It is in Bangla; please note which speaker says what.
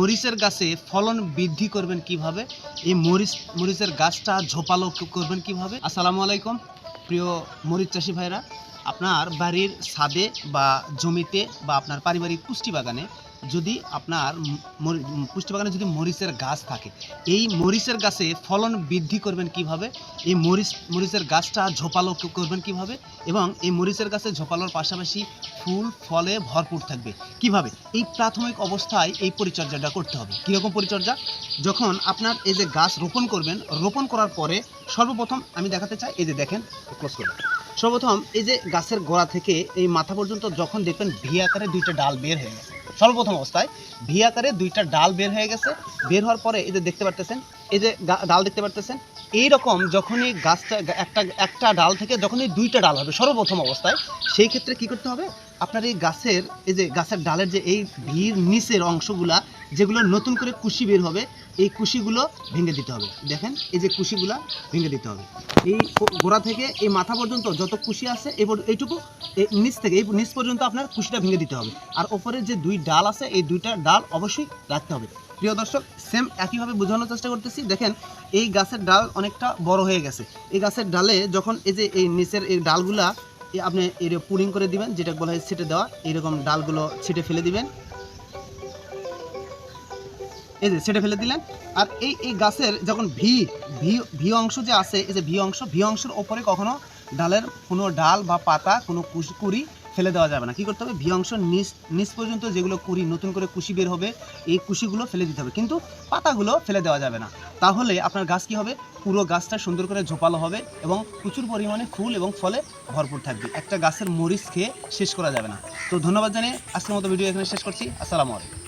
Speaker 1: মরিচের গাছে ফলন বৃদ্ধি করবেন কীভাবে? এই মরিচ, মরিচের গাছটা ঝোপালো করবেন কীভাবে? আসসালামু আলাইকুম, প্রিয় মরিচ চাষি ভাইরা। আপনার বাড়ির ছাদে বা জমিতে বা আপনার পারিবারিক পুষ্টি বাগানে যদি আপনার পুষ্টি বাগানে যদি মরিচের গাছ থাকে, এই মরিচের গাছে ফলন বৃদ্ধি করবেন কীভাবে? এই মরিচ, মরিচের গাছটা ঝোপালো করবেন কীভাবে? এবং এই মরিচের গাছে ঝোপালোর পাশাপাশি ফুল, ফলে ভরপুর থাকবে কীভাবে? এই প্রাথমিক অবস্থায় এই পরিচর্যাটা করতে হবে। কীরকম পরিচর্যা? যখন আপনার এই যে গাছ রোপণ করবেন, রোপণ করার পরে সর্বপ্রথম আমি দেখাতে চাই, এই যে দেখেন ক্লোজ করুন। সর্বপ্রথম এই যে গাছের গোড়া থেকে এই মাথা পর্যন্ত যখন দেখবেন ভি আকারে দুইটা ডাল বের হয়ে গেছে। সর্বপ্রথম অবস্থায় ভি আকারে দুইটা ডাল বের হয়ে গেছে। বের হওয়ার পরে এই যে দেখতে পারতেছেন, এই যে ডাল দেখতে পারতেছেন এই রকম যখনই গাছটা একটা একটা ডাল থেকে যখনই দুইটা ডাল হবে সর্বপ্রথম অবস্থায়, সেই ক্ষেত্রে কি করতে হবে? আপনার এই গাছের, এই যে গাছের ডালের যে এই ভিড় নিচের অংশগুলা যেগুলো নতুন করে কুশি বের হবে এই কুশিগুলো ভেঙে দিতে হবে। দেখেন, এই যে কুশিগুলা ভেঙে দিতে হবে। এই গোড়া থেকে এই মাথা পর্যন্ত যত কুশি আছে, এই এইটুকু, এই নিচ থেকে, এই নিচ পর্যন্ত আপনার কুশিটা ভেঙে দিতে হবে। আর ওপরে যে দুই ডাল আছে, এই দুইটা ডাল অবশ্যই রাখতে হবে। প্রিয় দর্শক, সেম একইভাবে বোঝানোর চেষ্টা করতেছি। দেখেন, এই গাছের ডাল অনেকটা বড় হয়ে গেছে। এই গাছের ডালে যখন এই যে এই নিচের এই ডালগুলা আপনি এর পুরিং করে দিবেন যেটা বলা হয় ছিটে দেওয়া, এইরকম ডালগুলো ছিটে ফেলে দিবেন। এই যে ছেটে ফেলে দিলেন। আর এই এই গাছের যখন ভি ভি ভি অংশ যে আছে, এই যে ভি অংশ, ভি অংশের ওপরে কখনো ডালের কোনো ডাল বা পাতা, কোনো কুড়ি ফেলে দেওয়া যাবে না। কি করতে হবে? ভি অংশ নিচ নিচ পর্যন্ত যেগুলো কুড়ি, নতুন করে কুশি বের হবে, এই কুশিগুলো ফেলে দিতে হবে। কিন্তু পাতাগুলো ফেলে দেওয়া যাবে না। তাহলে আপনার গাছ কি হবে? পুরো গাছটা সুন্দর করে ঝোপালো হবে এবং প্রচুর পরিমাণে ফুল এবং ফলে ভরপুর থাকবে। একটা গাছের মরিচ খেয়ে শেষ করা যাবে না। তো ধন্যবাদ জানিয়ে আজকের মতো ভিডিও এখানে শেষ করছি। আসসালামু আলাইকুম।